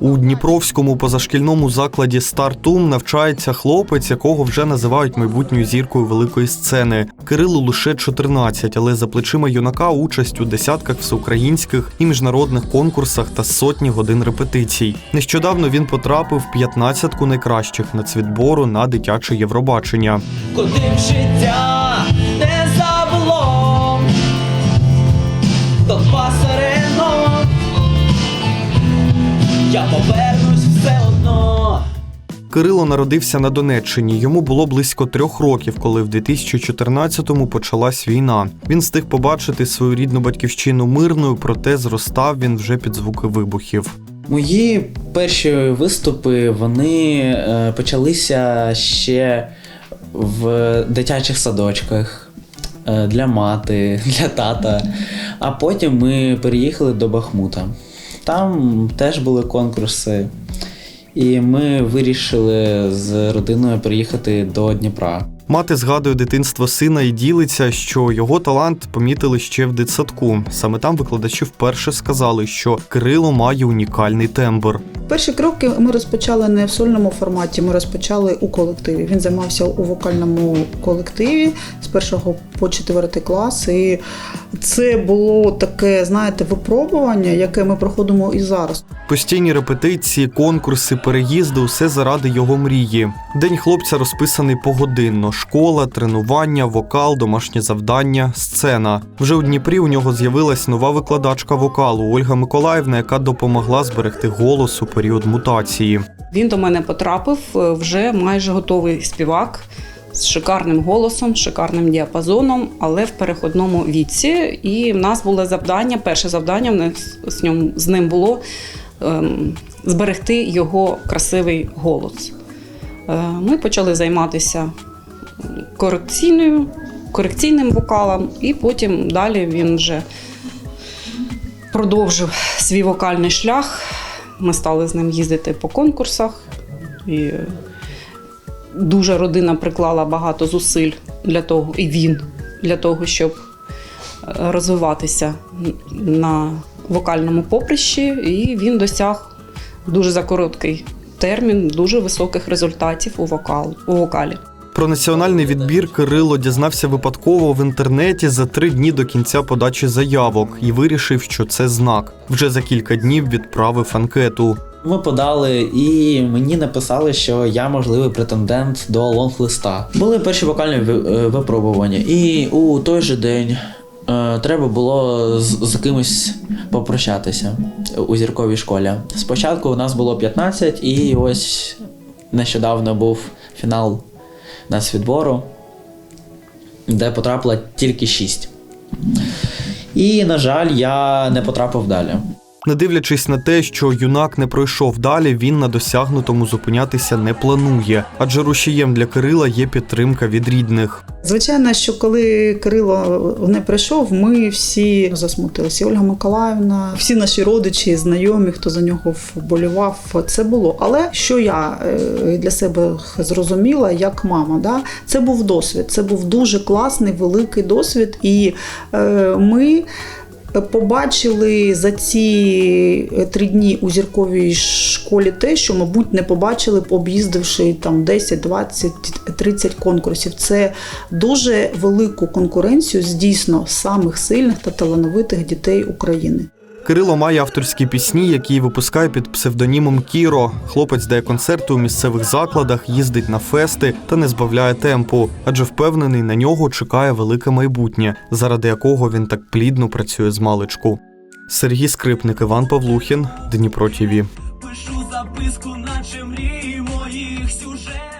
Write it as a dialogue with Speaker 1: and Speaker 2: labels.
Speaker 1: У Дніпровському позашкільному закладі Стартум навчається хлопець, якого вже називають майбутньою зіркою великої сцени. Кирилу лише 14, але за плечима юнака участь у десятках всеукраїнських і міжнародних конкурсах та сотні годин репетицій. Нещодавно він потрапив в 15-ку найкращих нацвідбору на дитяче Євробачення.
Speaker 2: Куди життя я повернусь все одно.
Speaker 1: Кирило народився на Донеччині. Йому було близько трьох років, коли в 2014-му почалась війна. Він встиг побачити свою рідну батьківщину мирною, проте зростав він вже під звуки вибухів.
Speaker 3: Мої перші виступи вони е, почалися ще в дитячих садочках е, для мати, для тата. А потім ми переїхали до Бахмута. Там теж були конкурси, і ми вирішили з родиною приїхати до Дніпра.
Speaker 1: Мати згадує дитинство сина і ділиться, що його талант помітили ще в дитсадку. Саме там викладачі вперше сказали, що Кирило має унікальний тембр.
Speaker 4: Перші кроки ми розпочали не в сольному форматі, ми розпочали у колективі. Він займався у вокальному колективі з першого по четвертий клас. І це було таке, знаєте, випробування, яке ми проходимо і зараз.
Speaker 1: Постійні репетиції, конкурси, переїзди усе заради його мрії. День хлопця розписаний погодинно: школа, тренування, вокал, домашнє завдання, сцена. Вже у Дніпрі у нього з'явилась нова викладачка вокалу Ольга Миколаївна, яка допомогла зберегти голос у період мутації.
Speaker 5: Він до мене потрапив е, вже майже готовий співак з шикарним голосом, шикарним діапазоном, але в переходному віці. І в нас було завдання. Перше завдання в нас з ним, з ним було ем, зберегти його красивий голос. Е, ми почали займатися корекційною, корекційним вокалом, і потім далі він вже продовжив свій вокальний шлях. Ми стали з ним їздити по конкурсах. І дуже родина приклала багато зусиль для того, і він для того, щоб е, розвиватися на вокальному поприщі. І він досяг дуже за короткий термін дуже високих результатів у, вокал, у вокалі.
Speaker 1: Про національний відбір Кирило дізнався випадково в інтернеті за три дні до кінця подачі заявок і вирішив, що це знак. Вже за кілька днів відправив анкету.
Speaker 3: Ми подали, і мені написали, що я можливий претендент до лонг-листа. Були перші вокальні е, випробування, і у той же день е, треба було з, з кимось попрощатися у зірковій школі. Спочатку у нас було 15, і ось нещодавно був фінал нацвідбору, де потрапило тільки 6. І, на жаль, я не потрапив далі.
Speaker 1: Не дивлячись на те, що юнак не пройшов далі, він на досягнутому зупинятися не планує, адже рушієм для Кирила є підтримка від рідних.
Speaker 4: Звичайно, що коли Кирило не прийшов, ми всі засмутилися. Ольга Миколаївна, всі наші родичі, знайомі, хто за нього вболівав, це було. Але що я е, для себе зрозуміла, як мама, да? це був досвід. Це був дуже класний, великий досвід. І е, ми. Побачили за ці е, три дні у зірковій школі те, що, мабуть, не побачили об'їздивши там 10, 20, 30 конкурсів. Це дуже велику конкуренцію з дійсно самих сильних та талановитих дітей України.
Speaker 1: Кирило має авторські пісні, які випускає під псевдонімом Кіро. Хлопець дає концерти у місцевих закладах, їздить на фести та не збавляє темпу, адже впевнений, на нього чекає велике майбутнє, заради якого він так плідно працює з маличку. Сергій Скрипник, Іван Павлухін, Дніпро ТІВІ.
Speaker 2: Пишу записку, наче мрії моїх сюжет.